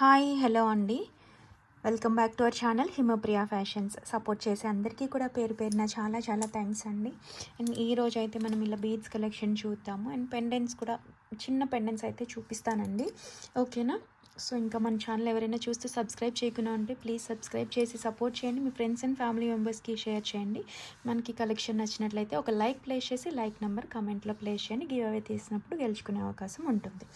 Hi hello అండి. Welcome back to our channel Himapriya fashions. Support చేసే అందరికీ కూడా పేరు పేరున చాలా చాలా థ్యాంక్స్ అండి. అండ్ ఈ రోజు అయితే మనం ఇలా బీడ్స్ కలెక్షన్ చూద్దాము. అండ్ పెండెంట్స్ కూడా చిన్న పెండెంట్స్ అయితే చూపిస్తానండి. ఓకేనా? సో ఇంకా మన ఛానల్ ఎవరైనా చూస్తే సబ్స్క్రైబ్ చేయకుండా ఉంటే ప్లీజ్ సబ్స్క్రైబ్ చేసి సపోర్ట్ చేయండి. మీ ఫ్రెండ్స్ అండ్ ఫ్యామిలీ మెంబర్స్కి షేర్ చేయండి. మనకి కలెక్షన్ నచ్చినట్లయితే ఒక లైక్ ప్లేస్ చేసి లైక్ నెంబర్ కమెంట్లో ప్లేస్ చేయండి. గివ్ అవే తీసినప్పుడు గెలుచుకునే అవకాశం ఉంటుంది.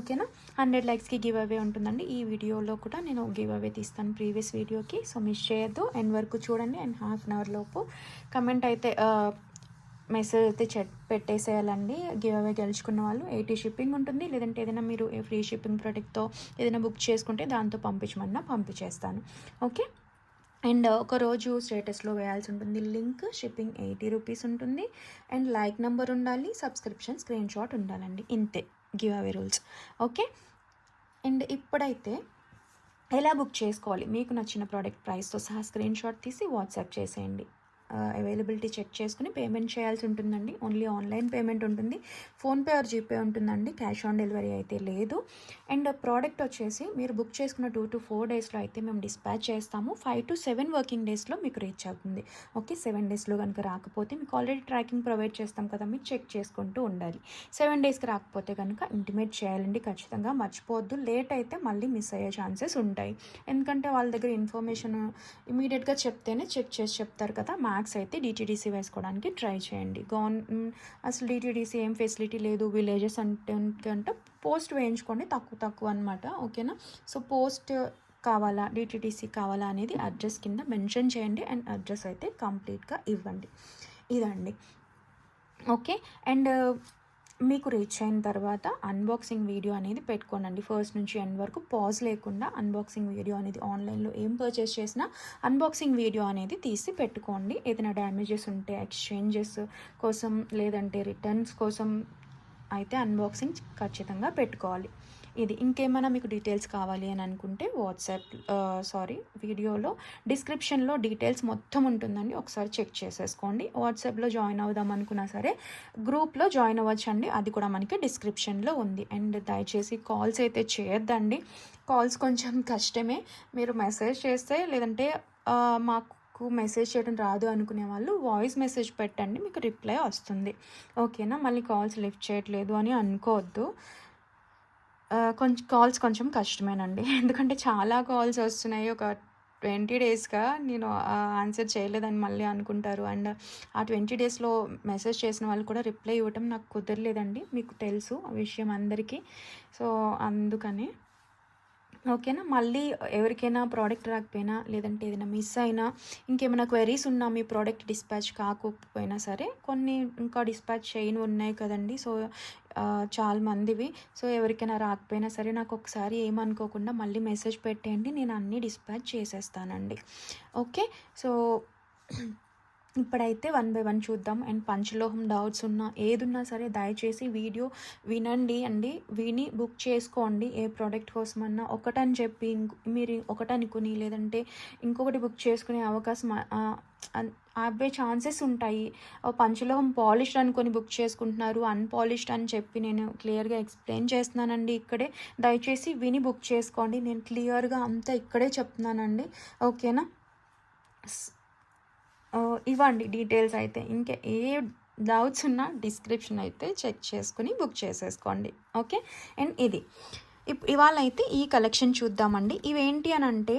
ఓకేనా? హండ్రెడ్ లైక్స్కి గివ్ అవే ఉంటుందండి. ఈ వీడియోలో కూడా నేను గివ్ అవే తీస్తాను ప్రీవియస్ వీడియోకి. సో మిస్ చేయొద్దు. ఎండ్ వరకు చూడండి. అండ్ హాఫ్ అన్ అవర్ లోపు కమెంట్ అయితే మెసేజ్ అయితే చెట్ పెట్టేసేయాలండి. గివ్ అవే గెలుచుకున్న వాళ్ళు. ఎయిటీ షిప్పింగ్ ఉంటుంది. లేదంటే ఏదైనా మీరు ఫ్రీ షిప్పింగ్ ప్రోడక్ట్తో ఏదైనా బుక్ చేసుకుంటే దాంతో పంపించమన్నా పంపించేస్తాను. ఓకే? అండ్ ఒకరోజు స్టేటస్లో వేయాల్సి ఉంటుంది. లింక్ షిప్పింగ్ ఎయిటీ రూపీస్ ఉంటుంది. అండ్ లైక్ నెంబర్ ఉండాలి. సబ్స్క్రిప్షన్ స్క్రీన్ షాట్ ఉండాలండి. ఇంతే. Give away rules. Okay? And ఇప్పుడైతే ఎలా బుక్ చేసుకోవాలి? మీకు నచ్చిన ప్రోడక్ట్ ప్రైస్తో సహా స్క్రీన్ షాట్ తీసి వాట్సాప్ చేసేయండి. అవైలబిలిటీ చెక్ చేసుకుని పేమెంట్ చేయాల్సి ఉంటుందండి. ఓన్లీ ఆన్లైన్ పేమెంట్ ఉంటుంది. ఫోన్పే ఆర్ జీపే ఉంటుందండి. క్యాష్ ఆన్ డెలివరీ అయితే లేదు. అండ్ ప్రోడక్ట్ వచ్చేసి మీరు బుక్ చేసుకున్న టూ టు ఫోర్ డేస్లో అయితే మేము డిస్పాచ్ చేస్తాము. ఫైవ్ టు సెవెన్ వర్కింగ్ డేస్లో మీకు రీచ్ అవుతుంది. ఓకే సెవెన్ డేస్లో కనుక రాకపోతే మీకు ఆల్రెడీ ట్రాకింగ్ ప్రొవైడ్ చేస్తాం కదా మీరు చెక్ చేసుకుంటూ ఉండాలి. సెవెన్ డేస్కి రాకపోతే కనుక ఇంటిమేట్ చేయాలండి. ఖచ్చితంగా మర్చిపోవద్దు. లేట్ అయితే మళ్ళీ మిస్ అయ్యే ఛాన్సెస్ ఉంటాయి. ఎందుకంటే వాళ్ళ దగ్గర ఇన్ఫర్మేషన్ ఇమీడియట్గా చెప్తేనే చెక్ చేసి చెప్తారు కదా. మ్యాక్స్ అయితే డిటీడీసీ వేసుకోవడానికి ట్రై చేయండి. గవర్నమెంట్ అసలు డిటీడీసీ ఏం ఫెసిలిటీ లేదు. విలేజెస్ అంటే అంటే పోస్ట్ వేయించుకోండి. తక్కువ తక్కువ అనమాట ఓకేనా? సో పోస్ట్ కావాలా డిటీడీసీ కావాలా అనేది అడ్రస్ కింద మెన్షన్ చేయండి. అండ్ అడ్రస్ అయితే కంప్లీట్గా ఇవ్వండి. ఇదండి. ఓకే? అండ్ మీకు రీచ్ అయిన తర్వాత అన్బాక్సింగ్ వీడియో అనేది పెట్టుకోనండి. ఫస్ట్ నుంచి ఎండ్ వరకు పాజ్ లేకుండా అన్బాక్సింగ్ వీడియో అనేది ఆన్లైన్లో ఏం పర్చేస్ చేసినా అన్బాక్సింగ్ వీడియో అనేది తీసి పెట్టుకోండి. ఏదైనా డ్యామేజెస్ ఉంటే ఎక్స్చేంజెస్ కోసం లేదంటే రిటర్న్స్ కోసం అయితే అన్బాక్సింగ్ ఖచ్చితంగా పెట్టుకోవాలి. ఇది ఇంకేమైనా మీకు డీటెయిల్స్ కావాలి అని అనుకుంటే వాట్సాప్ సారీ వీడియోలో డిస్క్రిప్షన్లో డీటెయిల్స్ మొత్తం ఉంటుందండి. ఒకసారి చెక్ చేసేసుకోండి. వాట్సాప్లో జాయిన్ అవుదాం అనుకున్నా సరే గ్రూప్లో జాయిన్ అవ్వచ్చండి. అది కూడా మనకి డిస్క్రిప్షన్లో ఉంది. అండ్ దయచేసి కాల్స్ అయితే చేయొద్దండి. కాల్స్ కొంచెం కష్టమే. మీరు మెసేజ్ చేస్తే లేదంటే మాకు మెసేజ్ చేయడం రాదు అనుకునే వాళ్ళు వాయిస్ మెసేజ్ పెట్టండి మీకు రిప్లై వస్తుంది. ఓకేనా? మళ్ళీ కాల్స్ లిఫ్ట్ చేయట్లేదు అని అనుకోవద్దు. కొంచెం కాల్స్ కొంచెం కష్టమేనండి. ఎందుకంటే చాలా కాల్స్ వస్తున్నాయి. ఒక ట్వంటీ డేస్గా నేను ఆన్సర్ చేయలేదని మళ్ళీ అనుకుంటారు. అండ్ ఆ ట్వంటీ డేస్లో మెసేజ్ చేసిన వాళ్ళు కూడా రిప్లై ఇవ్వటం నాకు కుదరలేదండి. మీకు తెలుసు ఆ విషయం అందరికీ. సో అందుకని ఓకేనా? మళ్ళీ ఎవరికైనా ప్రోడక్ట్ రాకపోయినా లేదంటే ఏదైనా మిస్ అయినా ఇంకేమైనా క్వెరీస్ ఉన్నా మీ ప్రోడక్ట్ డిస్పాచ్ కాకపోయినా సరే కొన్ని ఇంకా డిస్పాచ్ చేయని ఉన్నాయి కదండి. సో చాలా మందివి. సో ఎవరికైనా రాకపోయినా సరే నాకు ఒకసారి ఏమనుకోకుండా మళ్ళీ మెసేజ్ పెట్టేయండి. నేను అన్నీ డిస్పాచ్ చేసేస్తానండి. ఓకే? సో ఇప్పుడైతే వన్ బై వన్ చూద్దాం. అండ్ పంచలోహం డౌట్స్ ఉన్నా ఏదున్నా సరే దయచేసి వీడియో వినండి అండి. విని బుక్ చేసుకోండి ఏ ప్రోడక్ట్ కోసమన్నా. ఒకటని చెప్పి మీరు ఒకటనుకుని లేదంటే ఇంకొకటి బుక్ చేసుకునే అవకాశం అవే ఛాన్సెస్ ఉంటాయి. పంచలోహం పాలిష్డ్ అనుకొని బుక్ చేసుకుంటున్నారు. అన్పాలిష్డ్ అని చెప్పి నేను క్లియర్గా ఎక్స్ప్లెయిన్ చేస్తున్నానండి ఇక్కడే. దయచేసి విని బుక్ చేసుకోండి. నేను క్లియర్గా అంతా ఇక్కడే చెప్తున్నానండి. ఓకేనా? ఇవ్వండి డీటెయిల్స్ అయితే. ఇంకా ఏ డౌట్స్ ఉన్నా డిస్క్రిప్షన్ అయితే చెక్ చేసుకుని బుక్ చేసేసుకోండి. ఓకే? అండ్ ఇది. ఇవాళ అయితే ఈ కలెక్షన్ చూద్దామండి. ఇవేంటి అని అంటే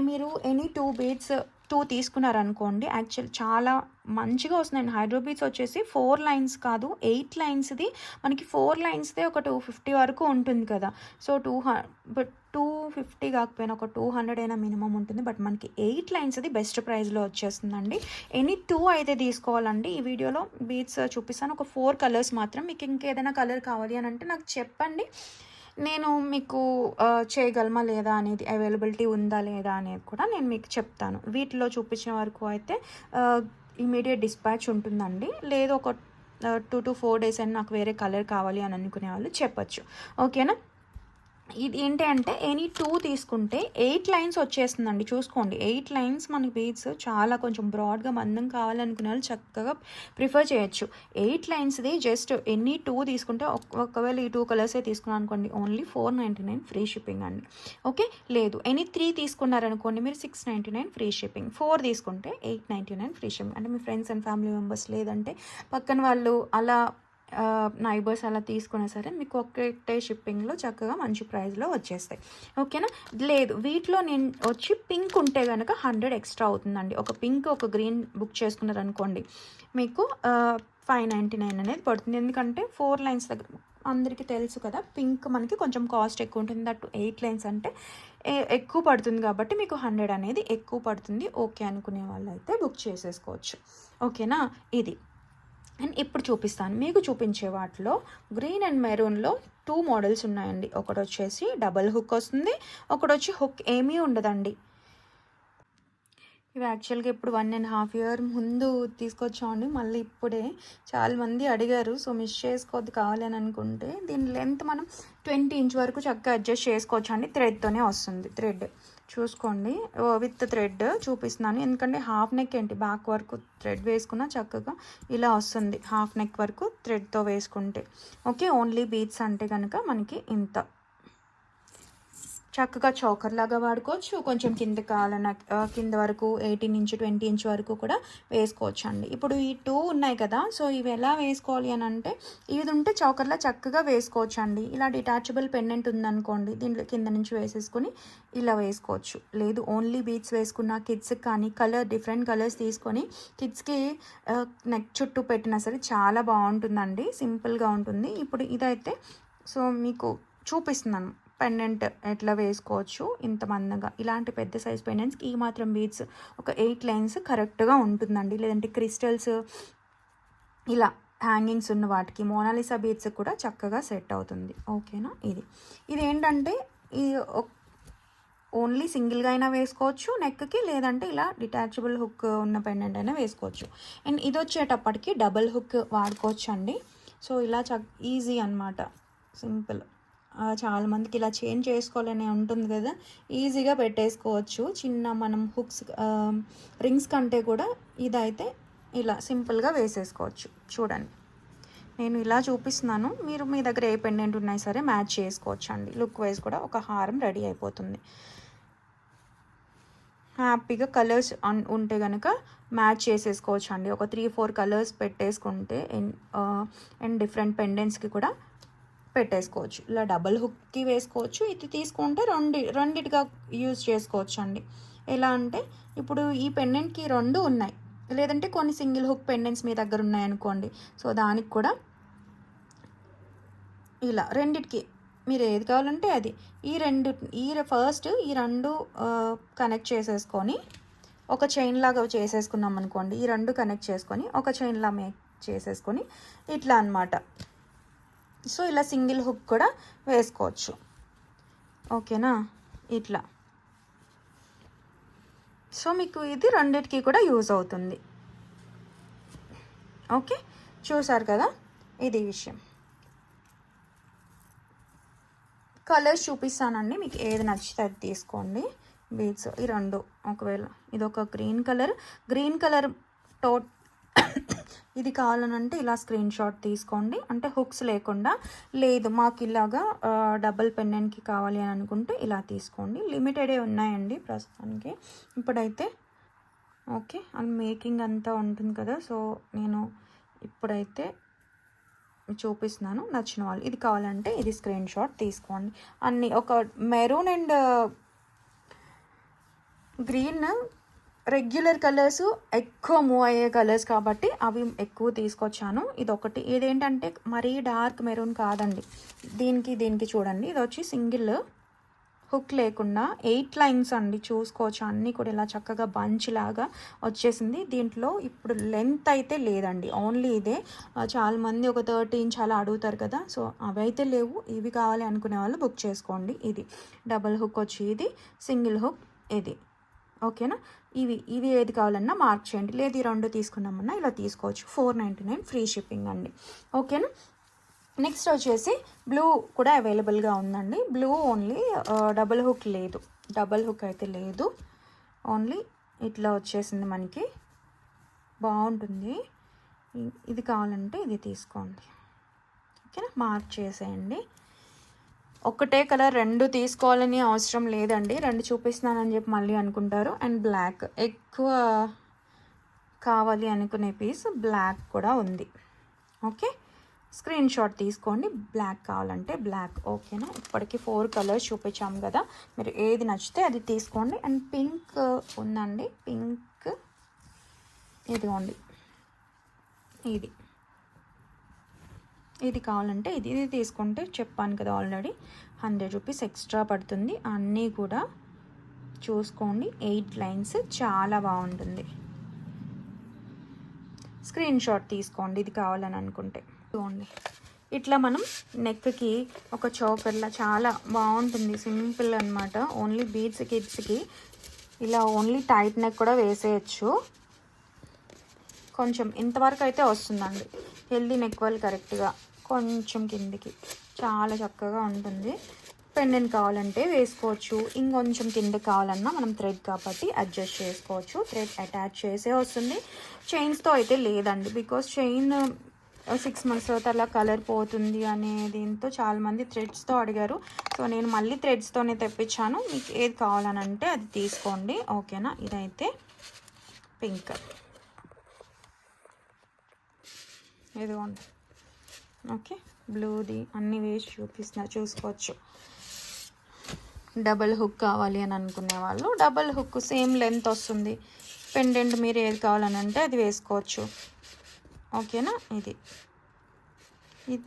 మీరు ఎనీ టూ బీట్స్ టూ తీసుకున్నారనుకోండి యాక్చువల్ చాలా మంచిగా వస్తున్నాయండి. హైడ్రోబీట్స్ వచ్చేసి ఫోర్ లైన్స్ కాదు ఎయిట్ లైన్స్ది. మనకి ఫోర్ లైన్స్దే ఒక టూ ఫిఫ్టీ వరకు ఉంటుంది కదా. So two but two fifty కాకపోయినా ఒక టూ హండ్రెడ్ అయినా మినిమం ఉంటుంది. బట్ మనకి ఎయిట్ లైన్స్ అది బెస్ట్ ప్రైస్లో వచ్చేస్తుందండి. ఎనీ టూ అయితే తీసుకోవాలండి. ఈ వీడియోలో బీట్స్ చూపిస్తాను. ఒక ఫోర్ కలర్స్ మాత్రం. మీకు ఇంకేదైనా కలర్ కావాలి అని అంటే నాకు చెప్పండి. నేను మీకు చేయగలమా లేదా అనేది అవైలబిలిటీ ఉందా లేదా అనేది కూడా నేను మీకు చెప్తాను. వీటిలో చూపించిన వరకు అయితే ఇమీడియట్ డిస్పాచ్ ఉంటుందండి. లేదు ఒక టూ టు ఫోర్ డేస్ అని నాకు వేరే కలర్ కావాలి అని అనుకునే వాళ్ళు చెప్పచ్చు. ఓకేనా? ఇది ఏంటి అంటే ఎనీ టూ తీసుకుంటే ఎయిట్ లైన్స్ వచ్చేస్తుందండి. చూసుకోండి. ఎయిట్ లైన్స్ మనకి బీడ్స్ చాలా కొంచెం బ్రాడ్గా మందం కావాలనుకునే వాళ్ళు చక్కగా ప్రిఫర్ చేయొచ్చు. ఎయిట్ లైన్స్ది జస్ట్ ఎనీ టూ తీసుకుంటే ఒకవేళ ఈ టూ కలర్సే తీసుకున్నాను అనుకోండి only four ninety nine free shipping అండి. ఓకే లేదు. ఎనీ త్రీ తీసుకున్నారనుకోండి మీరు six ninety nine free shipping four తీసుకుంటే eight ninety nine free shipping అంటే మీ ఫ్రెండ్స్ అండ్ ఫ్యామిలీ మెంబర్స్ లేదంటే పక్కన వాళ్ళు అలా నైబర్స్ అలా తీసుకున్నా సరే మీకు ఒకటే షిప్పింగ్లో చక్కగా మంచి ప్రైస్లో వచ్చేస్తాయి. ఓకేనా లేదు వీటిలో నేను వచ్చి పింక్ ఉంటే కనుక హండ్రెడ్ ఎక్స్ట్రా అవుతుందండి. ఒక పింక్ ఒక గ్రీన్ బుక్ చేసుకున్నారనుకోండి మీకు ఫైవ్ నైంటీ నైన్ అనేది పడుతుంది. ఎందుకంటే ఫోర్ లైన్స్ దగ్గర అందరికీ తెలుసు కదా పింక్ మనకి కొంచెం కాస్ట్ ఎక్కువ ఉంటుంది. దట్ ఎయిట్ లైన్స్ అంటే ఎక్కువ పడుతుంది కాబట్టి మీకు హండ్రెడ్ అనేది ఎక్కువ పడుతుంది. ఓకే అనుకునే వాళ్ళు అయితే బుక్ చేసేసుకోవచ్చు ఓకేనా ఇది. అండ్ ఇప్పుడు చూపిస్తాను. మీకు చూపించే వాటిలో గ్రీన్ అండ్ మెరూన్లో టూ మోడల్స్ ఉన్నాయండి. ఒకటి వచ్చేసి డబల్ హుక్ వస్తుంది ఒకటి వచ్చి హుక్ ఏమీ ఉండదండి. ఇవి యాక్చువల్గా ఇప్పుడు వన్ అండ్ హాఫ్ ఇయర్ ముందు తీసుకొచ్చామండి. మళ్ళీ ఇప్పుడే చాలా మంది అడిగారు సో మిస్ చేసుకోవద్దు కావాలని అనుకుంటే దీని లెంత్ మనం ట్వంటీ ఇంచ్ వరకు చక్కగా అడ్జస్ట్ చేసుకోవచ్చు అండి థ్రెడ్తోనే వస్తుంది థ్రెడ్ చూసుకోండి. విత్ థ్రెడ్ చూపిస్తున్నాను. ఎందుకంటే హాఫ్ నెక్ ఏంటి? బ్యాక్ వరకు థ్రెడ్ వేసుకున్నా చక్కగా ఇలా వస్తుంది. హాఫ్ నెక్ వరకు థ్రెడ్తో వేసుకుంటే. ఓకే ఓన్లీ బీట్స్ అంటే కనుక మనకి ఇంత. చక్కగా చౌకర్ లాగా వాడుకోవచ్చు. కొంచెం కింద కావాలన్న కింద వరకు ఎయిటీన్ ఇంచ్ ట్వంటీ ఇంచ్ వరకు కూడా వేసుకోవచ్చు అండి ఇప్పుడు ఈ టూ ఉన్నాయి కదా సో ఇవి ఎలా వేసుకోవాలి అని అంటే ఇది ఉంటే చౌకర్లా చక్కగా వేసుకోవచ్చు అండి ఇలా డిటాచబుల్ పెండెంట్ ఉందనుకోండి దీంట్లో కింద నుంచి వేసేసుకొని ఇలా వేసుకోవచ్చు. లేదు ఓన్లీ బీట్స్ వేసుకున్న కిడ్స్కి కానీ కలర్ డిఫరెంట్ కలర్స్ తీసుకొని కిడ్స్కి నెక్ చుట్టూ పెట్టినా సరే చాలా బాగుంటుందండి. సింపుల్గా ఉంటుంది. ఇప్పుడు ఇదైతే సో మీకు చూపిస్తున్నాను. పెండెంట్ ఎట్లా వేసుకోవచ్చు ఇంత మందంగా. ఇలాంటి పెద్ద సైజ్ పెండెంట్స్కి ఈ మాత్రం బీడ్స్ ఒక ఎయిట్ లైన్స్ కరెక్ట్గా ఉంటుందండి. లేదంటే క్రిస్టల్స్ ఇలా హ్యాంగింగ్స్ ఉన్న వాటికి మోనాలిసా బీడ్స్ కూడా చక్కగా సెట్ అవుతుంది. ఓకేనా ఇది ఇది. ఏంటంటే ఈ ఓన్లీ సింగిల్గా అయినా వేసుకోవచ్చు నెక్కి లేదంటే ఇలా డిటాచబుల్ హుక్ ఉన్న పెండెంట్ అయినా వేసుకోవచ్చు. అండ్ ఇది వచ్చేటప్పటికి డబుల్ హుక్ వాడుకోవచ్చు అండి సో ఇలా చ ఈజీ అనమాట సింపుల్ చాలా మందికి ఇలా చేంజ్ చేసుకోవాలని ఉంటుంది కదా. ఈజీగా పెట్టేసుకోవచ్చు. చిన్న మనం హుక్స్ రింగ్స్ కంటే కూడా ఇదైతే ఇలా సింపుల్గా వేసేసుకోవచ్చు. చూడండి. నేను ఇలా చూపిస్తున్నాను. మీరు మీ దగ్గర ఏ పెండెంట్ ఉన్నాయి సరే మ్యాచ్ చేసుకోవచ్చు అండి లుక్ వైజ్ కూడా ఒక హారం రెడీ అయిపోతుంది. హ్యాపీగా కలర్స్ ఉంటే కనుక మ్యాచ్ చేసేసుకోవచ్చు అండి ఒక త్రీ ఫోర్ కలర్స్ పెట్టేసుకుంటే అండ్ డిఫరెంట్ పెండెంట్స్కి కూడా పెట్టేసుకోవచ్చు. ఇలా డబల్ హుక్కి వేసుకోవచ్చు. ఇది తీసుకుంటే రెండు రెండిటిగా యూజ్ చేసుకోవచ్చు అండి ఎలా అంటే ఇప్పుడు ఈ పెండెంట్కి రెండు ఉన్నాయి. లేదంటే కొన్ని సింగిల్ హుక్ పెండెంట్స్ మీ దగ్గర ఉన్నాయి అనుకోండి సో దానికి కూడా ఇలా రెండిటికి మీరు ఏది కావాలంటే అది. ఈ రెండు ఈ ఫస్ట్ ఈ రెండు కనెక్ట్ చేసేసుకొని ఒక చైన్ లాగా చేసేసుకున్నాం అనుకోండి ఈ రెండు కనెక్ట్ చేసుకొని ఒక చైన్లా మేక్ చేసేసుకొని ఇట్లా అన్నమాట. సో ఇలా సింగిల్ హుక్ కూడా వేసుకోవచ్చు. ఓకేనా? ఇట్లా. సో మీకు ఇది రెండిటికి కూడా యూజ్ అవుతుంది. ఓకే? చూసారు కదా? ఇది విషయం. కలర్స్ చూపిస్తానండి. మీకు ఏది నచ్చితే అది తీసుకోండి. బీడ్స్ ఈ రెండు. ఒకవేళ ఇది ఒక గ్రీన్ కలర్. గ్రీన్ కలర్ టోట్ ఇది కావాలనంటే ఇలా స్క్రీన్ షాట్ తీసుకోండి. అంటే హుక్స్ లేకుండా లేదు మాకు ఇలాగా డబల్ పెండెంట్కి కావాలి అని అనుకుంటే ఇలా తీసుకోండి. లిమిటెడే ఉన్నాయండి ప్రస్తుతానికి. ఇప్పుడైతే ఓకే అండ్ మేకింగ్ అంతా ఉంటుంది కదా సో నేను ఇప్పుడైతే చూపిస్తున్నాను. నచ్చిన వాళ్ళు ఇది కావాలంటే ఇది స్క్రీన్ షాట్ తీసుకోండి. అన్ని ఒక maroon and green regular colours ఎక్కువ మూవ్ అయ్యే కలర్స్ కాబట్టి అవి ఎక్కువ తీసుకొచ్చాను. ఇది ఒకటి ఇదేంటంటే మరీ డార్క్ మెరూన్ కాదండి. దీనికి దీనికి చూడండి. ఇది వచ్చి సింగిల్ హుక్ లేకుండా ఎయిట్ లైన్స్ అండి. చూసుకోవచ్చు. అన్నీ కూడా ఇలా చక్కగా బంచ్ లాగా వచ్చేసింది. దీంట్లో ఇప్పుడు లెంత్ అయితే లేదండి. ఓన్లీ ఇదే. చాలామంది ఒక థర్టీ ఇంచ్ అలా అడుగుతారు కదా. సో అవి అయితే లేవు. ఇవి కావాలి అనుకునే వాళ్ళు బుక్ చేసుకోండి. ఇది. డబల్ హుక్ వచ్చి ఇది. సింగిల్ హుక్ ఇది. ఓకేనా ఇవి ఇవి ఏది కావాలన్నా మార్క్ చేయండి. లేదు ఈ రెండు తీసుకున్నామన్నా ఇలా తీసుకోవచ్చు. Four ninety nine free shipping అండి. ఓకేనా? నెక్స్ట్ వచ్చేసి బ్లూ కూడా అవైలబుల్గా ఉందండి. బ్లూ ఓన్లీ డబుల్ హుక్ లేదు. డబుల్ హుక్ అయితే లేదు. ఓన్లీ ఇట్లా వచ్చేసింది మనకి. బాగుంటుంది. ఇది కావాలంటే ఇది తీసుకోండి. ఓకేనా? మార్క్ చేసేయండి. ఒకటే కలర్ రెండు తీసుకోవాలని అవసరం లేదండి. రెండు చూపిస్తున్నానని చెప్పి మళ్ళీ అనుకుంటారు. And black. ఎక్కువ కావాలి అనుకునే పీస్ బ్లాక్ కూడా ఉంది. ఓకే? స్క్రీన్ షాట్ తీసుకోండి. బ్లాక్ కావాలంటే బ్లాక్. ఓకేనా? ఇప్పటికి ఫోర్ కలర్స్ చూపించాము కదా. మీరు ఏది నచ్చితే అది తీసుకోండి. అండ్ పింక్ ఉందండి. పింక్ ఇదిగోండి. ఇది. ఇది కావాలంటే ఇది ఇది తీసుకుంటే చెప్పాను కదా ఆల్రెడీ. హండ్రెడ్ రూపీస్ ఎక్స్ట్రా పడుతుంది. అన్నీ కూడా చూసుకోండి. ఎయిట్ లైన్స్ చాలా బాగుంటుంది. స్క్రీన్ షాట్ తీసుకోండి. ఇది కావాలని అనుకుంటే. చూడండి ఇట్లా మనం నెక్కి ఒక చోకర్లా చాలా బాగుంటుంది. సింపుల్ అనమాట ఓన్లీ బీడ్స్ కిడ్స్కి ఇలా ఓన్లీ టైట్ నెక్ కూడా వేసేయచ్చు. కొంచెం ఇంతవరకు అయితే వస్తుందండి. హెల్దీ నెక్ వాళ్ళు కరెక్ట్గా కొంచెం కిందికి చాలా చక్కగా ఉంటుంది. పెండెంట్ కావాలంటే వేసుకోవచ్చు. ఇంకొంచెం కింద కావాలన్నా మనం థ్రెడ్ కాబట్టి అడ్జస్ట్ చేసుకోవచ్చు. థ్రెడ్ అటాచ్ చేసే వస్తుంది. చైన్స్తో అయితే లేదండి. బికాస్ చైన్ సిక్స్ మంత్స్ తర్వాత అలా కలర్ పోతుంది అనే దీంతో చాలామంది థ్రెడ్స్తో అడిగారు. సో నేను మళ్ళీ థ్రెడ్స్తోనే తెప్పించాను. మీకు ఏది కావాలనంటే అది తీసుకోండి. ఓకేనా? ఇదైతే పింక్. ఇదిగోండి. ఓకే బ్లూది అన్ని వేసి చూపిస్తున్నా చూసుకోవచ్చు. డబల్ హుక్ కావాలి అని అనుకునే వాళ్ళు డబల్ హుక్ సేమ్ లెంత్ వస్తుంది. పెండెంట్ మీరు ఏది కావాలని అంటే అది వేసుకోవచ్చు. ఓకేనా? ఇది. ఇది.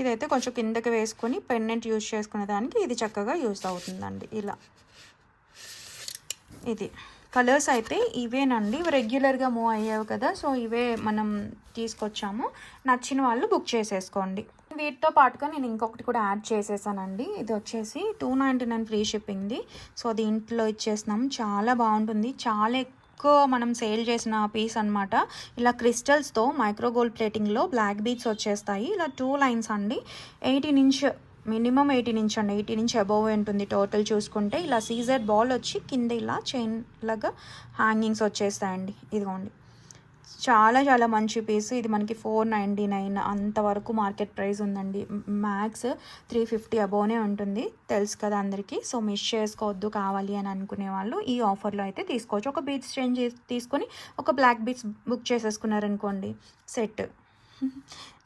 ఇదైతే కొంచెం కిందకి వేసుకొని పెండెంట్ యూజ్ చేసుకునే దానికి ఇది చక్కగా యూజ్ అవుతుందండి. ఇలా. ఇది. కలర్స్ అయితే ఇవేనండి. రెగ్యులర్గా మూవ్ అయ్యావు కదా సో ఇవే మనం తీసుకొచ్చాము. నచ్చిన వాళ్ళు బుక్ చేసేసుకోండి. వీటితో పాటుగా నేను ఇంకొకటి కూడా యాడ్ చేసేసానండి. ఇది వచ్చేసి టూ నైంటీ నైన్ ఫ్రీ షిప్పింగ్ది. సో దీంట్లో ఇచ్చేసినాం. చాలా బాగుంటుంది. చాలా ఎక్కువ మనం సేల్ చేసిన పీస్ అనమాట ఇలా క్రిస్టల్స్తో మైక్రో గోల్డ్ ప్లేటింగ్లో బ్లాక్ బీట్స్ వచ్చేస్తాయి. ఇలా టూ లైన్స్ అండి. Eighteen inch minimum eighteen inch అండి ఎయిటీన్ ఇంచ్ అబోవ్ ఉంటుంది టోటల్ చూసుకుంటే. ఇలా సీజర్ బాల్ వచ్చి కింద ఇలా చైన్ లాగా హ్యాంగింగ్స్ వచ్చేస్తాయండి. ఇదిగోండి. చాలా చాలా మంచి పీస్. ఇది మనకి ఫోర్ నైంటీ నైన్ అంతవరకు మార్కెట్ ప్రైస్ ఉందండి. మ్యాక్స్ త్రీ ఫిఫ్టీ అబోనే ఉంటుంది. తెలుసు కదా అందరికీ. సో మిస్ చేసుకోవద్దు కావాలి అని అనుకునే వాళ్ళు ఈ ఆఫర్లో అయితే తీసుకోవచ్చు. ఒక బీట్స్ చేంజ్ చేసి తీసుకొని ఒక బ్లాక్ బీట్స్ బుక్ చేసేసుకున్నారనుకోండి. సెట్.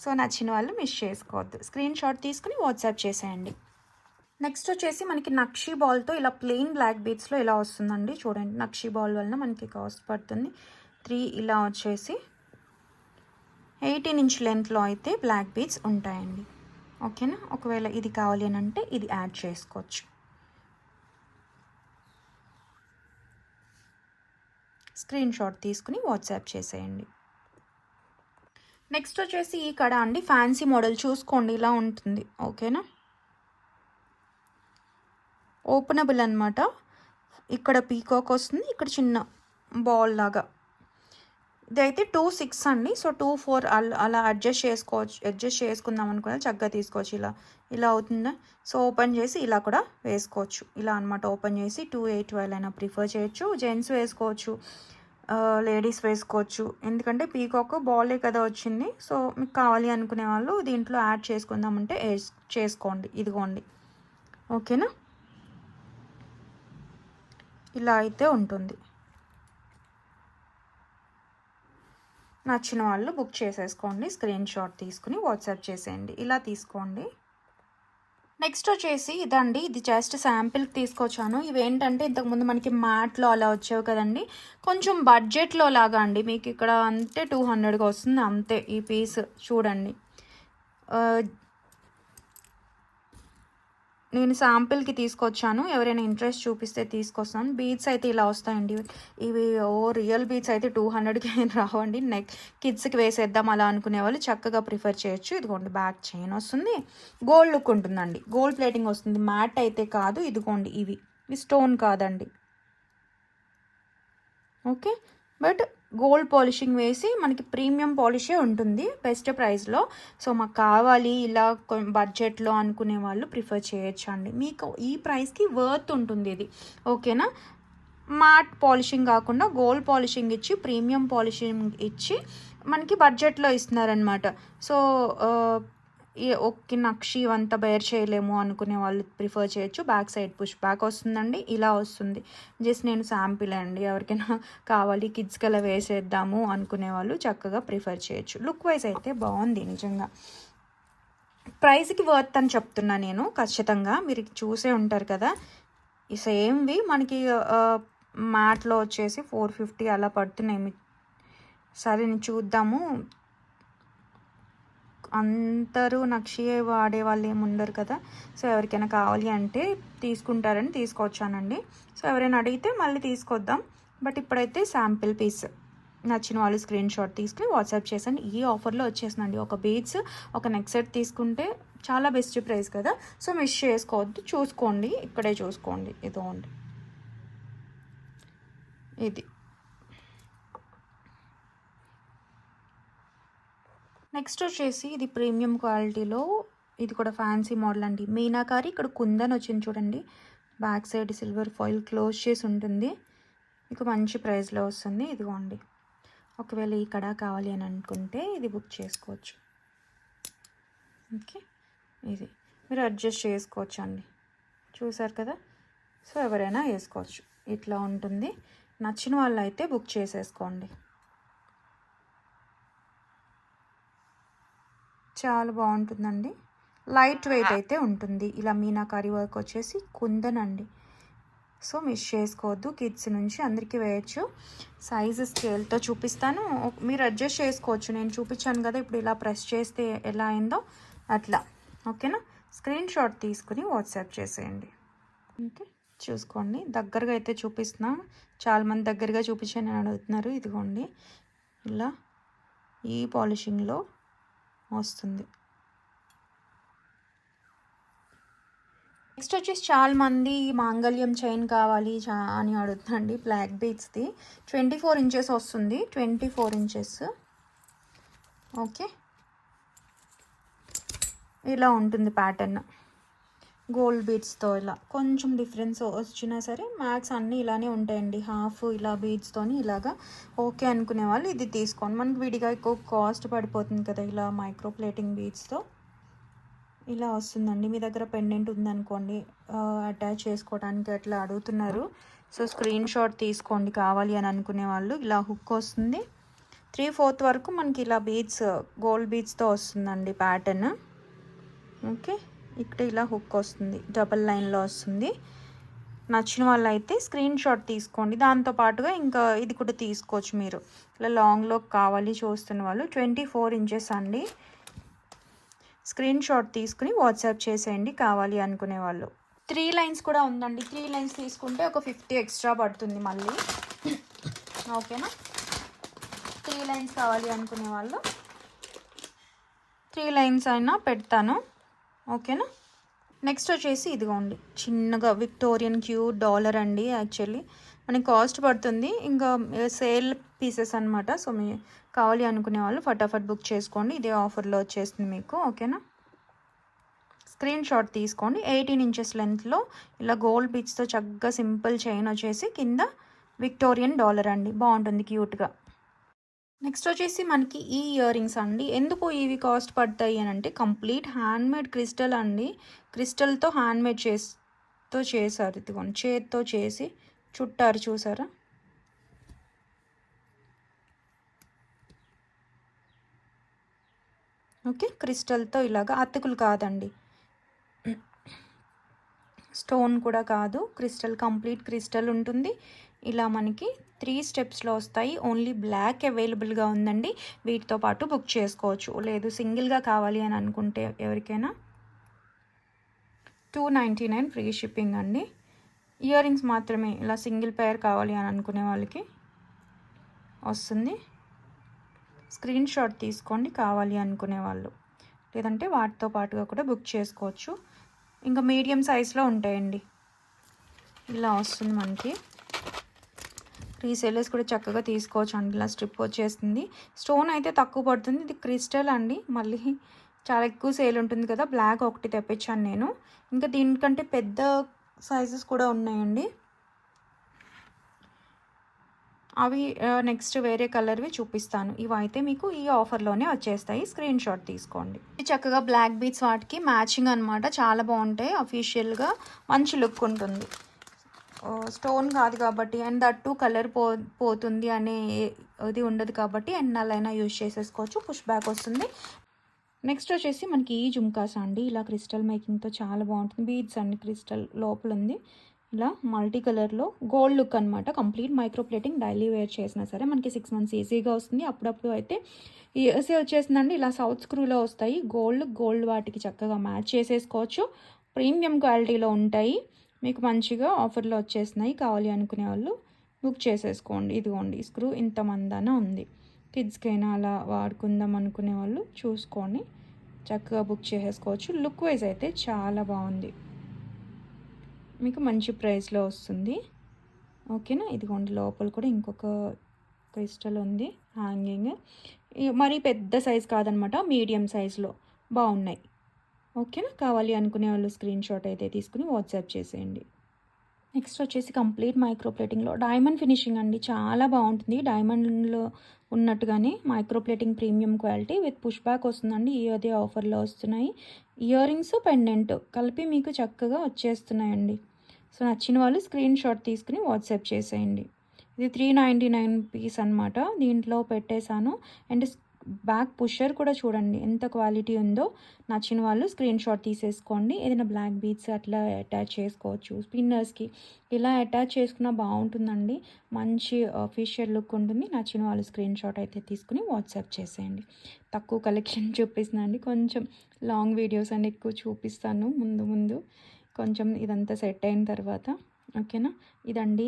సో నచ్చిన వాళ్ళు మిస్ చేసుకోవద్దు. స్క్రీన్ షాట్ తీసుకుని వాట్సాప్ చేసేయండి. నెక్స్ట్ వచ్చేసి మనకి నక్షీ బాల్తో ఇలా ప్లెయిన్ బ్లాక్ బీట్స్లో ఇలా వస్తుందండి చూడండి. నక్షీ బాల్ వలన మనకి కాస్ట్ పడుతుంది. త్రీ ఇలా వచ్చేసి ఎయిటీన్ ఇంచ్ లెంత్లో అయితే బ్లాక్ బీట్స్ ఉంటాయండి. ఓకేనా? ఒకవేళ ఇది కావాలి అని అంటే ఇది యాడ్ చేసుకోవచ్చు. స్క్రీన్ షాట్ తీసుకుని వాట్సాప్ చేసేయండి. నెక్స్ట్ వచ్చేసి ఈ కడ అండి ఫ్యాన్సీ మోడల్ చూసుకోండి ఇలా ఉంటుంది. ఓకేనా? ఓపెనబుల్ అనమాట ఇక్కడ పీకాక్ వస్తుంది ఇక్కడ చిన్న బాల్ లాగా. ఇదైతే టూ సిక్స్ అండి సో టూ ఫోర్ అలా అడ్జస్ట్ చేసుకోవచ్చు అడ్జస్ట్ చేసుకుందాం అనుకున్నా చక్కగా తీసుకోవచ్చు ఇలా. ఇలా అవుతుందా? సో ఓపెన్ చేసి ఇలా కూడా వేసుకోవచ్చు. ఇలా అనమాట ఓపెన్ చేసి టూ ఎయిట్ ట్వెల్వ్ అయినా ప్రిఫర్ చేయొచ్చు. జెంట్స్ వేసుకోవచ్చు. లేడీస్ వేసుకోవచ్చు. ఎందుకంటే పీకాక్ బాలే కదా వచ్చింది. సో మీకు కావాలి అనుకునే వాళ్ళు దీంట్లో యాడ్ చేసుకుందామంటే చేసుకోండి. ఇదిగోండి. ఓకేనా? ఇలా అయితే ఉంటుంది. నచ్చిన వాళ్ళు బుక్ చేసేసుకోండి. స్క్రీన్ షాట్ తీసుకుని వాట్సాప్ చేసేయండి. ఇలా తీసుకోండి. నెక్స్ట్ వచ్చేసి ఇదండి. ఇది జస్ట్ శాంపిల్కి తీసుకొచ్చాను. ఇవి ఏంటంటే ఇంతకుముందు మనకి మ్యాట్లో అలా వచ్చేవి కదండి. కొంచెం బడ్జెట్లో లాగా అండి. మీకు ఇక్కడ అంతే టూ హండ్రెడ్గా వస్తుంది. అంతే ఈ పీస్ చూడండి. నేను శాంపిల్కి తీసుకొచ్చాను. ఎవరైనా ఇంట్రెస్ట్ చూపిస్తే తీసుకొస్తాను. బీట్స్ అయితే ఇలా వస్తాయండి. ఇవి ఓ రియల్ బీట్స్ అయితే టూ హండ్రెడ్కి రావండి. నెక్ కిడ్స్కి వేసేద్దాం అలా అనుకునే వాళ్ళు చక్కగా ప్రిఫర్ చేయొచ్చు. ఇదిగోండి బ్యాక్ చైన్ వస్తుంది. గోల్డ్ లుక్ ఉంటుందండి. గోల్డ్ ప్లేటింగ్ వస్తుంది. మ్యాట్ అయితే కాదు. ఇదిగోండి ఇవి. ఇవి స్టోన్ కాదండి. ఓకే బట్ గోల్డ్ పాలిషింగ్ వేసి మనకి ప్రీమియం పాలిషే ఉంటుంది బెస్ట్ ప్రైస్లో. సో మాకు కావాలి ఇలా కొ- బడ్జెట్లో అనుకునే వాళ్ళు ప్రిఫర్ చేయొచ్చు అండి మీకు ఈ ప్రైస్కి వర్త్ ఉంటుంది ఇది. ఓకేనా? మాట్ పాలిషింగ్ కాకుండా గోల్డ్ పాలిషింగ్ ఇచ్చి ప్రీమియం పాలిషింగ్ ఇచ్చి మనకి బడ్జెట్లో ఇస్తున్నారనమాట సో ఒక్క నక్షి ఇవంతా బేర్ చేయలేము అనుకునే వాళ్ళు ప్రిఫర్ చేయొచ్చు. బ్యాక్ సైడ్ పుష్ బ్యాక్ వస్తుందండి ఇలా వస్తుంది. జస్ట్ నేను శాంపిల్ అండి ఎవరికైనా కావాలి కిడ్స్కి అలా వేసేద్దాము అనుకునే వాళ్ళు చక్కగా ప్రిఫర్ చేయొచ్చు. లుక్ వైజ్ అయితే బాగుంది నిజంగా. ప్రైస్కి వర్త్ అని చెప్తున్నా నేను ఖచ్చితంగా. మీరు చూసే ఉంటారు కదా ఈ సేమ్వి మనకి మ్యాట్లో వచ్చేసి ఫోర్ ఫిఫ్టీ అలా పడుతున్నాయి. సరే నేను చూద్దాము. అందరూ నక్షియే వాడే వాళ్ళు ఏమి ఉండరు కదా. సో ఎవరికైనా కావాలి అంటే తీసుకుంటారని తీసుకొచ్చానండి సో ఎవరైనా అడిగితే మళ్ళీ తీసుకొద్దాం. బట్ ఇప్పుడైతే శాంపిల్ పీస్ నచ్చిన వాళ్ళు స్క్రీన్ షాట్ తీసుకుని వాట్సాప్ చేసండి ఈ ఆఫర్లో వచ్చేసిందండి. ఒక బీడ్స్ ఒక నెక్ సెట్ తీసుకుంటే చాలా బెస్ట్ ప్రైస్ కదా. సో మిస్ చేసుకోవద్దు. చూసుకోండి. ఇక్కడే చూసుకోండి. ఇదో ఇది. నెక్స్ట్ వచ్చేసి ఇది ప్రీమియం క్వాలిటీలో ఇది కూడా ఫ్యాన్సీ మోడల్ అండి. మీనాకారి ఇక్కడ కుందన్ వచ్చింది చూడండి. Back side silver foil close చేసి ఉంటుంది. మీకు మంచి ప్రైస్లో వస్తుంది. ఇదిగోండి. ఒకవేళ ఈ కడ కావాలి అని అనుకుంటే ఇది బుక్ చేసుకోవచ్చు. ఓకే. ఇది మీరు అడ్జస్ట్ చేసుకోవచ్చు అండి. చూసారు కదా? సో ఎవరైనా వేసుకోవచ్చు. ఇట్లా ఉంటుంది. నచ్చిన వాళ్ళు అయితే బుక్ చేసేసుకోండి. చాలా బాగుంటుందండి. లైట్ వెయిట్ అయితే ఉంటుంది. ఇలా మీనాకారి వర్క్ వచ్చేసి కుందన్ అండి సో మిస్ చేసుకోవద్దు. కిడ్స్ నుంచి అందరికీ వేయచ్చు. సైజు స్కేల్తో చూపిస్తాను. మీరు అడ్జస్ట్ చేసుకోవచ్చు. నేను చూపించాను కదా ఇప్పుడు ఇలా ప్రెస్ చేస్తే ఎలా అయిందో అట్లా. ఓకేనా? స్క్రీన్ షాట్ తీసుకుని వాట్సాప్ చేసేయండి. ఓకే. చూసుకోండి. దగ్గరగా అయితే చూపిస్తున్నా. చాలామంది దగ్గరగా చూపించాను అడుగుతున్నారు. ఇదిగోండి. ఇలా ఈ పాలిషింగ్లో వస్తుంది. నెక్స్ట్ వచ్చేసి చాలా మంది మాంగళ్యం చైన్ కావాలి చా అని అడుగుతుందండి బ్లాక్ బీట్స్ది. ట్వంటీ ఫోర్ ఇంచెస్ వస్తుంది. Twenty four inches. ఓకే. ఇలా ఉంటుంది ప్యాటర్న్. గోల్డ్ బీడ్స్తో ఇలా కొంచెం డిఫరెన్స్ వచ్చినా సరే మ్యాక్స్ అన్నీ ఇలానే ఉంటాయండి. హాఫ్ ఇలా బీడ్స్తోని ఇలాగా ఓకే అనుకునే వాళ్ళు ఇది తీసుకోండి. మనకి విడిగా ఎక్కువ కాస్ట్ పడిపోతుంది కదా ఇలా మైక్రో ప్లేటింగ్ బీడ్స్తో ఇలా వస్తుందండి. మీ దగ్గర పెండెంట్ ఉందనుకోండి అటాచ్ చేసుకోవడానికి అట్లా అడుగుతున్నారు. సో స్క్రీన్ షాట్ తీసుకోండి కావాలి అని అనుకునే వాళ్ళు ఇలా హుక్ వస్తుంది. త్రీ ఫోర్త్ వరకు మనకి ఇలా బీడ్స్ గోల్డ్ బీడ్స్తో వస్తుందండి ప్యాటర్న్. ఓకే. ఇక్కడ ఇలా హుక్ వస్తుంది డబల్ లైన్లో వస్తుంది. నచ్చిన వాళ్ళు అయితే స్క్రీన్ షాట్ తీసుకోండి. దాంతో పాటుగా ఇంకా ఇది కూడా తీసుకోవచ్చు మీరు. ఇలా లాంగ్లో కావాలి చూస్తున్న వాళ్ళు ట్వంటీ ఫోర్ ఇంచెస్ అండి. స్క్రీన్ షాట్ తీసుకుని వాట్సాప్ చేసేయండి కావాలి అనుకునే వాళ్ళు. త్రీ లైన్స్ కూడా ఉందండి. త్రీ లైన్స్ తీసుకుంటే ఒక ఫిఫ్టీ ఎక్స్ట్రా పడుతుంది మళ్ళీ. ఓకేనా త్రీ లైన్స్ కావాలి అనుకునే వాళ్ళు. త్రీ లైన్స్ అయినా పెడతాను. ఓకేనా? నెక్స్ట్ వచ్చేసి ఇదిగోండి. చిన్నగా విక్టోరియన్ క్యూ డాలర్ అండి యాక్చువల్లీ మనకి కాస్ట్ పడుతుంది. ఇంకా సేల్ పీసెస్ అనమాట సో మీ కావాలి అనుకునే వాళ్ళు ఫటాఫట్ బుక్ చేసుకోండి. ఇదే ఆఫర్లో వచ్చేస్తుంది మీకు. ఓకేనా? స్క్రీన్ షాట్ తీసుకోండి. ఎయిటీన్ ఇంచెస్ లెంత్లో ఇలా గోల్డ్ బీచ్తో చక్కగా సింపుల్ చైన్ వచ్చేసి కింద విక్టోరియన్ డాలర్ అండి. బాగుంటుంది క్యూట్గా నెక్స్ట్ వచ్చేసి మనకి ఈ ఇయర్ రింగ్స్ అండి. ఎందుకు ఇవి కాస్ట్ పడతాయి అని అంటే కంప్లీట్ హ్యాండ్మేడ్ క్రిస్టల్ అండి. క్రిస్టల్తో హ్యాండ్మేడ్ చేస్తో చేశారు. ఇదిగోండి. చేత్తో చేసి చుట్టారు చూసారా? ఓకే. క్రిస్టల్తో ఇలాగా అతుకులు కాదండి. స్టోన్ కూడా కాదు. క్రిస్టల్ కంప్లీట్ క్రిస్టల్ ఉంటుంది. ఇలా మనకి త్రీ స్టెప్స్లో వస్తాయి. ఓన్లీ బ్లాక్ అవైలబుల్గా ఉందండి. వీటితో పాటు బుక్ చేసుకోవచ్చు. లేదు సింగిల్గా కావాలి అని అనుకుంటే ఎవరికైనా two ninety nine free shipping అండి. ఇయర్ రింగ్స్ మాత్రమే ఇలా సింగిల్ పేర్ కావాలి అని అనుకునే వాళ్ళకి వస్తుంది. స్క్రీన్ షాట్ తీసుకోండి కావాలి అనుకునే వాళ్ళు. లేదంటే వాటితో పాటుగా కూడా బుక్ చేసుకోవచ్చు. ఇంకా మీడియం సైజులో ఉంటాయండి. ఇలా వస్తుంది మనకి. రీసేలర్స్ కూడా చక్కగా తీసుకోవచ్చు అండి ఇలా స్ట్రిప్ వచ్చేస్తుంది. స్టోన్ అయితే తక్కువ పడుతుంది. ఇది క్రిస్టల్ అండి. మళ్ళీ చాలా ఎక్కువ సేల్ ఉంటుంది కదా. బ్లాక్ ఒకటి తెప్పించాను నేను. ఇంకా దీనికంటే పెద్ద సైజెస్ కూడా ఉన్నాయండి. అవి నెక్స్ట్ వేరే కలర్వి చూపిస్తాను. ఇవి అయితే మీకు ఈ ఆఫర్లోనే వచ్చేస్తాయి. స్క్రీన్ షాట్ తీసుకోండి. ఇది చక్కగా బ్లాక్ బీట్స్ వాటికి మ్యాచింగ్ అనమాట చాలా బాగుంటాయి అఫీషియల్గా. మంచి లుక్ ఉంటుంది. స్టోన్ కాదు కాబట్టి అండ్ దట్టు కలర్ పో పోతుంది అనే ఇది ఉండదు కాబట్టి ఎన్నాళ్ళైనా యూజ్ చేసేసుకోవచ్చు పుష్ బ్యాక్ వస్తుంది. నెక్స్ట్ వచ్చేసి మనకి ఈ జుమ్కాస్ అండి. ఇలా క్రిస్టల్ మేకింగ్తో చాలా బాగుంటుంది. బీడ్స్ అండి క్రిస్టల్ లోపల ఉంది. ఇలా మల్టీ కలర్లో గోల్డ్ లుక్ అనమాట complete micro plating daily wear చేసినా సరే మనకి సిక్స్ మంత్స్ ఈజీగా వస్తుంది. అప్పుడప్పుడు అయితే ఇయర్సే వచ్చేసిందండి. ఇలా సౌత్ స్క్రూలో వస్తాయి. గోల్డ్ గోల్డ్ వాటికి చక్కగా మ్యాచ్ చేసేసుకోవచ్చు. ప్రీమియం క్వాలిటీలో ఉంటాయి. మీకు మంచిగా ఆఫర్లో వచ్చేసినాయి కావాలి అనుకునే వాళ్ళు బుక్ చేసేసుకోండి. ఇదిగోండి స్క్రూ ఇంత మందాన ఉంది. కిడ్స్కైనా అలా వాడుకుందాం అనుకునే వాళ్ళు చూసుకొని చక్కగా బుక్ చేసేసుకోవచ్చు. లుక్ వైజ్ అయితే చాలా బాగుంది. మీకు మంచి ప్రైస్లో వస్తుంది. ఓకేనా? ఇదిగోండి లోపల కూడా ఇంకొక క్రిస్టల్ ఉంది. హ్యాంగింగ్. మరి పెద్ద సైజ్ కాదనమాట మీడియం సైజులో. బాగున్నాయి. ఓకేనా? కావాలి అనుకునే వాళ్ళు స్క్రీన్ షాట్ అయితే తీసుకుని వాట్సాప్ చేసేయండి. నెక్స్ట్ వచ్చేసి కంప్లీట్ మైక్రో ప్లేటింగ్లో డైమండ్ ఫినిషింగ్ అండి. చాలా బాగుంటుంది. డైమండ్లో ఉన్నట్టుగానే micro plating premium quality with push back వస్తుందండి. ఈ అదే ఆఫర్లో వస్తున్నాయి. ఇయర్ రింగ్స్ పెండెంట్ కలిపి మీకు చక్కగా వచ్చేస్తున్నాయండి. సో నచ్చిన వాళ్ళు స్క్రీన్ షాట్ తీసుకుని వాట్సాప్ చేసేయండి. ఇది త్రీ నైంటీ నైన్ పీస్ అనమాట దీంట్లో పెట్టేశాను. అండ్ బ్యాక్ పుషర్ కూడా చూడండి. ఎంత క్వాలిటీ ఉందో నచ్చిన వాళ్ళు స్క్రీన్ షాట్ తీసేసుకోండి. ఏదైనా బ్లాక్ బీట్స్ అట్లా అటాచ్ చేసుకోవచ్చు. స్పిన్నర్స్కి ఇలా అటాచ్ చేసుకున్నా బాగుంటుందండి. మంచి అఫీషియల్ లుక్ ఉంటుంది. నచ్చిన వాళ్ళు స్క్రీన్ షాట్ అయితే తీసుకుని వాట్సాప్ చేసేయండి. తక్కువ కలెక్షన్ చూపిస్తుందండి. కొంచెం లాంగ్ వీడియోస్ అని ఎక్కువ చూపిస్తాను. ముందు ముందు కొంచెం ఇదంతా సెట్ అయిన తర్వాత ఓకేనా? ఇదండి.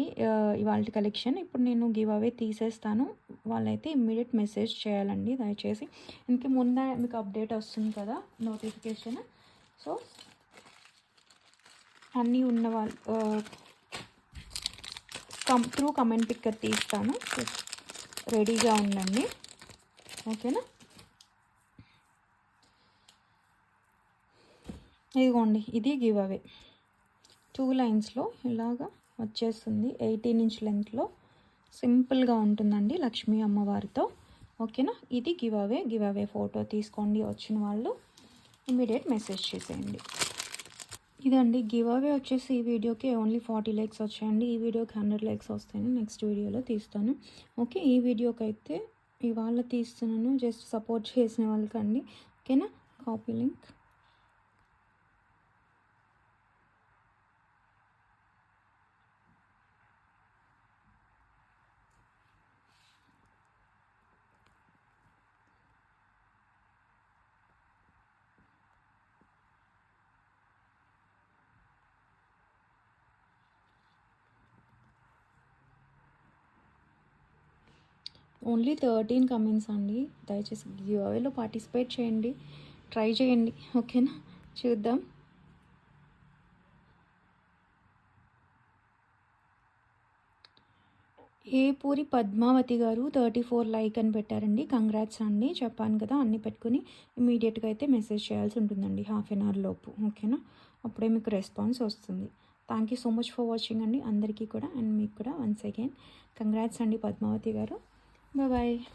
ఇవాళ కలెక్షన్. ఇప్పుడు నేను గివ్ అవే తీసేస్తాను. వాళ్ళైతే ఇమ్మీడియట్ మెసేజ్ చేయాలండి దయచేసి. ఇంక ముందే మీకు అప్డేట్ వస్తుంది కదా నోటిఫికేషన్. సో అన్నీ ఉన్న వాళ్ళు కమ్ త్రూ కమెంట్ పిక్కర్ తీస్తాను. రెడీగా ఉండండి. ఓకేనా? ఇదిగోండి ఇది గివ్ అవే. టూ లైన్స్లో ఇలాగా వచ్చేస్తుంది. ఎయిటీన్ ఇంచ్ లెంత్లో సింపుల్గా ఉంటుందండి లక్ష్మీ అమ్మవారితో. ఓకేనా? ఇది giveaway giveaway photo తీసుకోండి వచ్చిన వాళ్ళు. ఇమీడియట్ మెసేజ్ చేసేయండి. ఇదండి గివ్ అవే వచ్చేసి ఈ వీడియోకి ఓన్లీ ఫార్టీ లైక్స్ వచ్చాయండి. ఈ వీడియోకి హండ్రెడ్ లైక్స్ వస్తాయని నెక్స్ట్ వీడియోలో తీస్తాను. ఓకే ఈ వీడియోకి అయితే ఇవాళ తీస్తున్నాను. జస్ట్ సపోర్ట్ చేసిన వాళ్ళకండి. ఓకేనా? Copy link. Only thirteen comments అండి. దయచేసి గివ్ అవేలో పార్టిసిపేట్ చేయండి. ట్రై చేయండి. ఓకేనా? చూద్దాం. ఏ పూరి పద్మావతి గారు థర్టీ ఫోర్ లైక్ అని పెట్టారండి. కంగ్రాట్స్ అండి. చెప్పాను కదా అన్నీ పెట్టుకుని ఇమీడియట్గా అయితే మెసేజ్ చేయాల్సి ఉంటుందండి హాఫ్ అన్ అవర్ లోపు. ఓకేనా? అప్పుడే మీకు రెస్పాన్స్ వస్తుంది. Thank you so much for watching అండి. అందరికీ కూడా అండ్ మీకు కూడా వన్స్ అగైన్. కంగ్రాట్స్ అండి పద్మావతి గారు. Bye-bye.